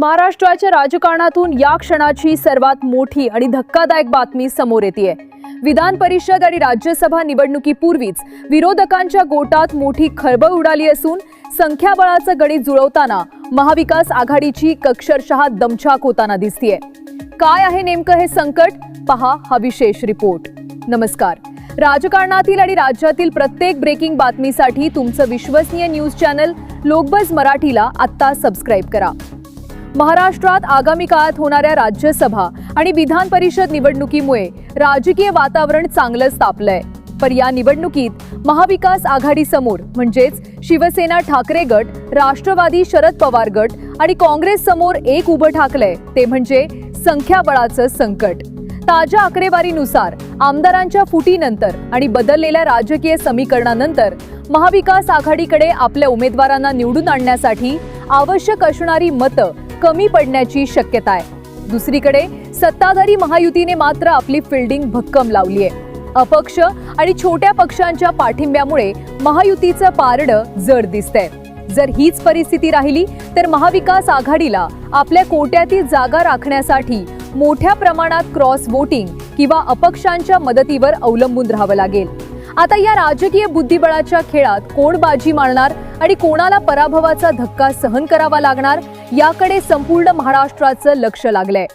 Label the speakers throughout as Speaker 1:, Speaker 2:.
Speaker 1: महाराष्ट्राच्या राजकारणातून या क्षणाची सर्वात मोठी आणि धक्कादायक बातमी समोर येते विधान परिषद आणि राज्यसभा निवडणुकीपूर्वीच विरोधकांच्या गोटात मोठी खळबळ उडाली असून संख्याबळाचं गणित जुळवताना महाविकास आघाडीची कक्षरशः दमछाक होताना दिसतीये. काय आहे नेमकं हे संकट? पहा हा विशेष रिपोर्ट. नमस्कार. राजकारणातील आणि राज्यातील प्रत्येक ब्रेकिंग बातमीसाठी तुमचं विश्वसनीय न्यूज चॅनल लोकबज मराठीला आत्ता सबस्क्राईब करा. महाराष्ट्रात आगामी काळात होणाऱ्या राज्यसभा आणि विधान परिषद निवडणुकीमुळे राजकीय वातावरण चांगलंच तापलंय. पण या निवडणुकीत महाविकास आघाडी समोर म्हणजेच शिवसेना ठाकरे गट राष्ट्रवादी शरद पवार गट आणि काँग्रेस समोर एक उभं ठाकलंय ते म्हणजे संख्याबळाचं संकट. ताज्या आकडेवारीनुसार आमदारांच्या फुटीनंतर आणि बदललेल्या राजकीय समीकरणानंतर महाविकास आघाडीकडे आपल्या उमेदवारांना निवडून आणण्यासाठी आवश्यक असणारी मतं कमी पडण्याची शक्यता आहे. दुसरीकडे सत्ताधारी महायुतीने मात्र आपली फिल्डिंग भक्कम लावली आहे अपक्ष आणि छोट्या पक्षांच्या पाठिंब्यामुळे महायुतीचं पारडं जड दिसतंय. जर हीच परिस्थिती राहिली तर महाविकास आघाडीला आपल्या कोट्यातील जागा राखण्यासाठी मोठ्या प्रमाणात क्रॉस वोटिंग किंवा अपक्षांच्या मदतीवर अवलंबून राहावं लागेल. आता या राजकीय बुद्धिबळाच्या खेळात कोण बाजी मारणार आणि कोणाला पराभवाचा धक्का सहन करावा लागणार याकडे संपूर्ण महाराष्ट्राचं लक्ष लागलंय.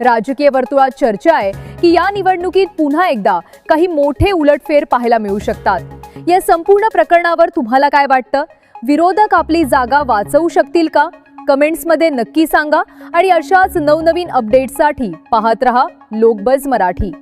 Speaker 1: राजकीय वर्तुळात चर्चा आहे की या निवडणुकीत पुन्हा एकदा काही मोठे उलटफेर पाहायला मिळू शकतात. या संपूर्ण प्रकरणावर तुम्हाला काय वाटतं? विरोधक आपली जागा वाचवू शकतील का? कमेंट्समध्ये नक्की सांगा आणि अशाच नवनवीन अपडेट्ससाठी पाहत रहा लोकबज मराठी.